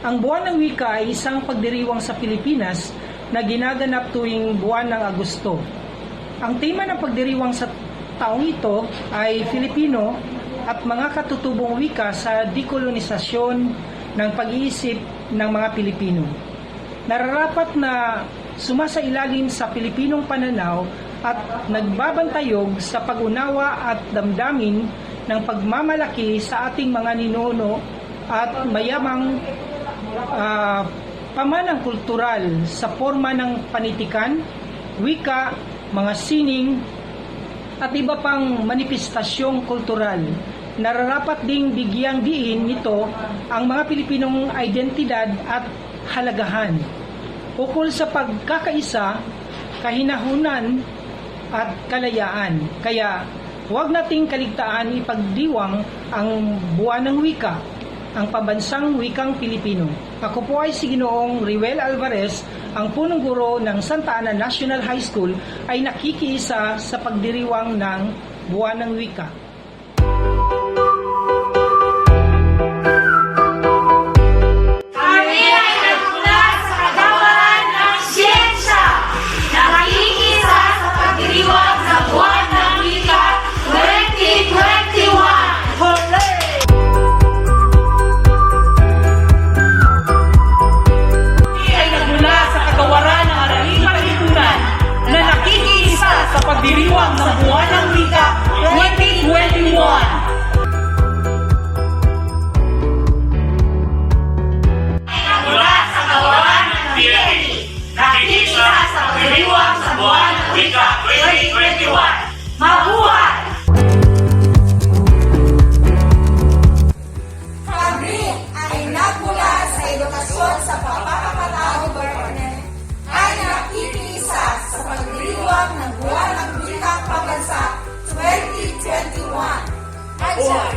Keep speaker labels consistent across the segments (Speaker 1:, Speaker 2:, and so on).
Speaker 1: Ang buwan ng wika ay isang pagdiriwang sa Pilipinas na ginaganap tuwing buwan ng Agosto. Ang tema ng pagdiriwang sa taong ito ay Filipino at mga katutubong wika sa dekolonisasyon ng pag-iisip ng mga Pilipino. Nararapat na sumasailalim sa Pilipinong pananaw at nagbabantayog sa pag-unawa at damdamin ng pagmamalaki sa ating mga ninuno at mayamang ah, pamanang kultural sa forma ng panitikan, wika, mga sining, at iba pang manifestasyong kultural. Nararapat ding bigyang diin nito ang mga Pilipinong identidad at halagahan. Ukol sa pagkakaisa, kahinahunan at kalayaan. Kaya huwag nating kaligtaan ipagdiwang ang buwan ng wika, ang pabansang wikang Pilipino. Ako po ay si Ginoong Riwel Alvarez, ang punong guro ng Santa Ana National High School ay nakikiisa sa pagdiriwang ng buwan ng wika.
Speaker 2: Edukasyon sa pagpapakatao government ay nakikiisa sa pagdiriwang ng buwan ng wikang pambansa 2021. Action!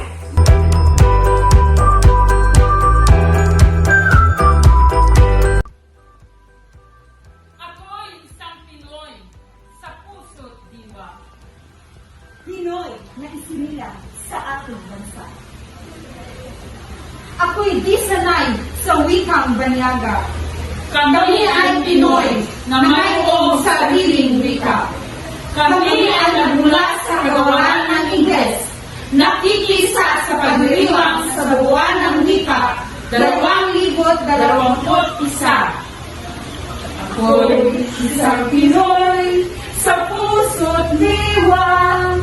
Speaker 3: Ako'y isang Pinoy sa puso't diwa.
Speaker 4: Pinoy na isinilang sa ating bansa. Ako'y di sanay sa wikang Banyaga.
Speaker 3: Kami ay Pinoy na mayroong
Speaker 4: sariling wika.
Speaker 3: Kami ay nagmula sa kagawaran ng Ingles, nakikisa sa pagdiriwang sa buwan ng wika,
Speaker 4: dalawang libot
Speaker 3: dalawampot isa.
Speaker 4: Ako'y isang Pinoy sa puso't liwang.